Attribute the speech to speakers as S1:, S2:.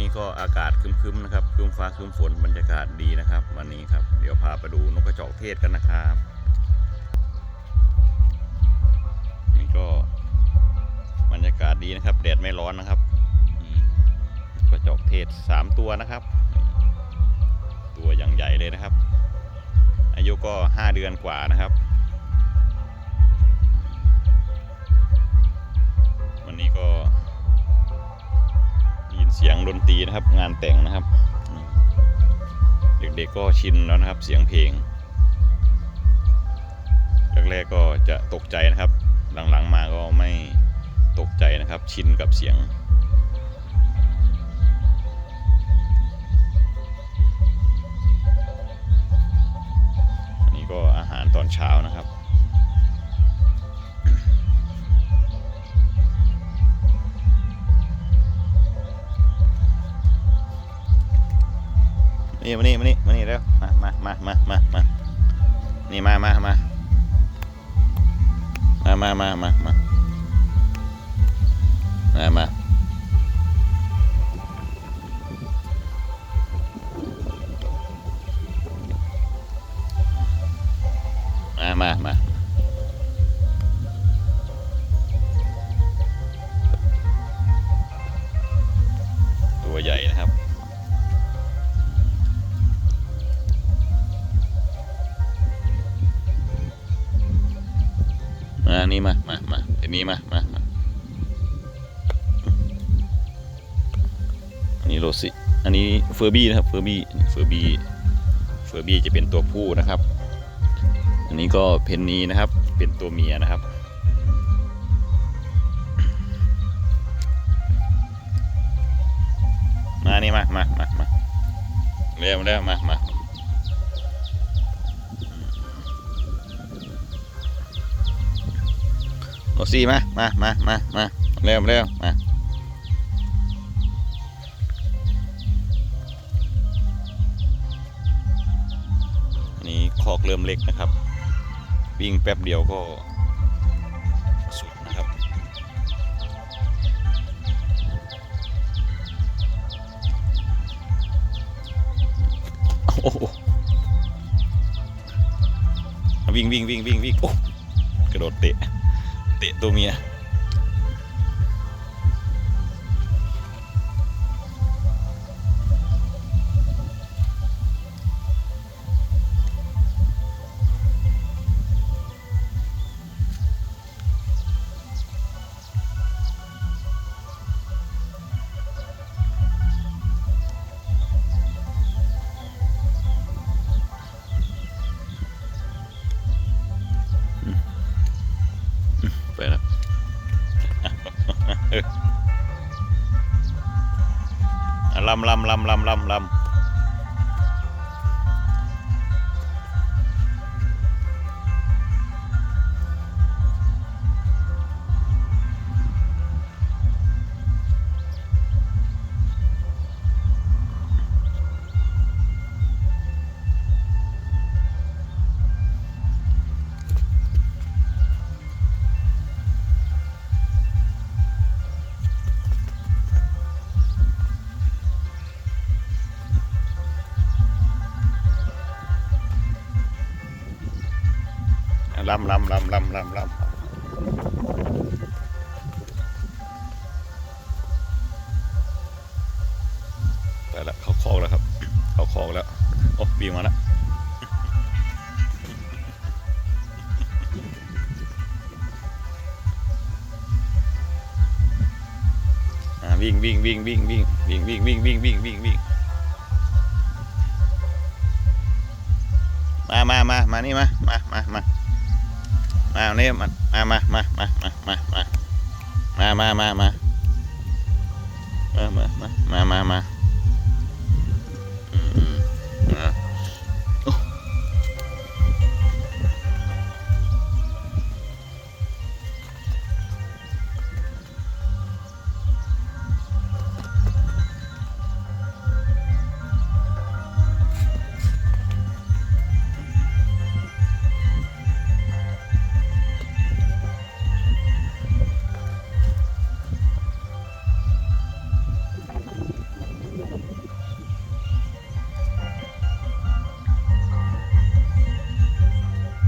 S1: นี้ก็อากาศคึมๆนะครับคึมฟ้าคึมฝนบรรยากาศดีนะครับ วันนี้ครับเดี๋ยวพาไปดูนกกระจอกเทศกันนะครับนี่ก็บรรยากาศดีนะครับแดดไม่ร้อนนะครับกระจอกเทศสามตัวนะครับ ตัวอย่างใหญ่เลยนะครับ อายุก็ห้าเดือนกว่านะครับวันนี้ก็ เสียงดนตรีนะครับ งานแต่งนะครับ เด็กๆก็ชินแล้วนะครับ เสียงเพลงแรกๆก็จะตกใจนะครับ หลังๆมาก็ไม่ตกใจนะครับ ชินกับเสียงอันนี้ก็อาหารตอนเช้านะครับ นี่มานี่มานี่มานี่เร็วมามามามามามานี่มามามามามามามามามามามามา นี่มา มา มาเดี๋ยวนี้มา มาอันนี้โรสิอันนี้เฟอร์บี้นะครับ เฟอร์บี้ เฟอร์บี้ เฟอร์บี้จะเป็นตัวผู้นะครับ อันนี้ก็เพนนีนะครับ เป็นตัวเมียนะครับมานี่มา มา มา มา เร็วเร็วมา มา โรซี่มา มา มา มา มา เร็วเร็วมาอันนี้คอกเริ่มเล็กนะครับ วิ่งแป๊บเดียวก็สุดนะครับ โอ้โหวิ่งวิ่งวิ่งวิ่งวิ่งโอ้กระโดดเตะ de Dumia. ลำลำลำลำลำลำ ลำลำลำลำลำลำไปแล้วเขาคอกแล้วครับ เขาคอกแล้ว โอ้วิ่งมาแล้ววิ่งวิ่งวิ่งวิ่งวิ่งวิ่งวิ่งวิ่งวิ่งวิ่งวิ่งวิ่งมามามามานี่มามามามา มาเนี่ยมามามามามามามามามามามามามามามามามา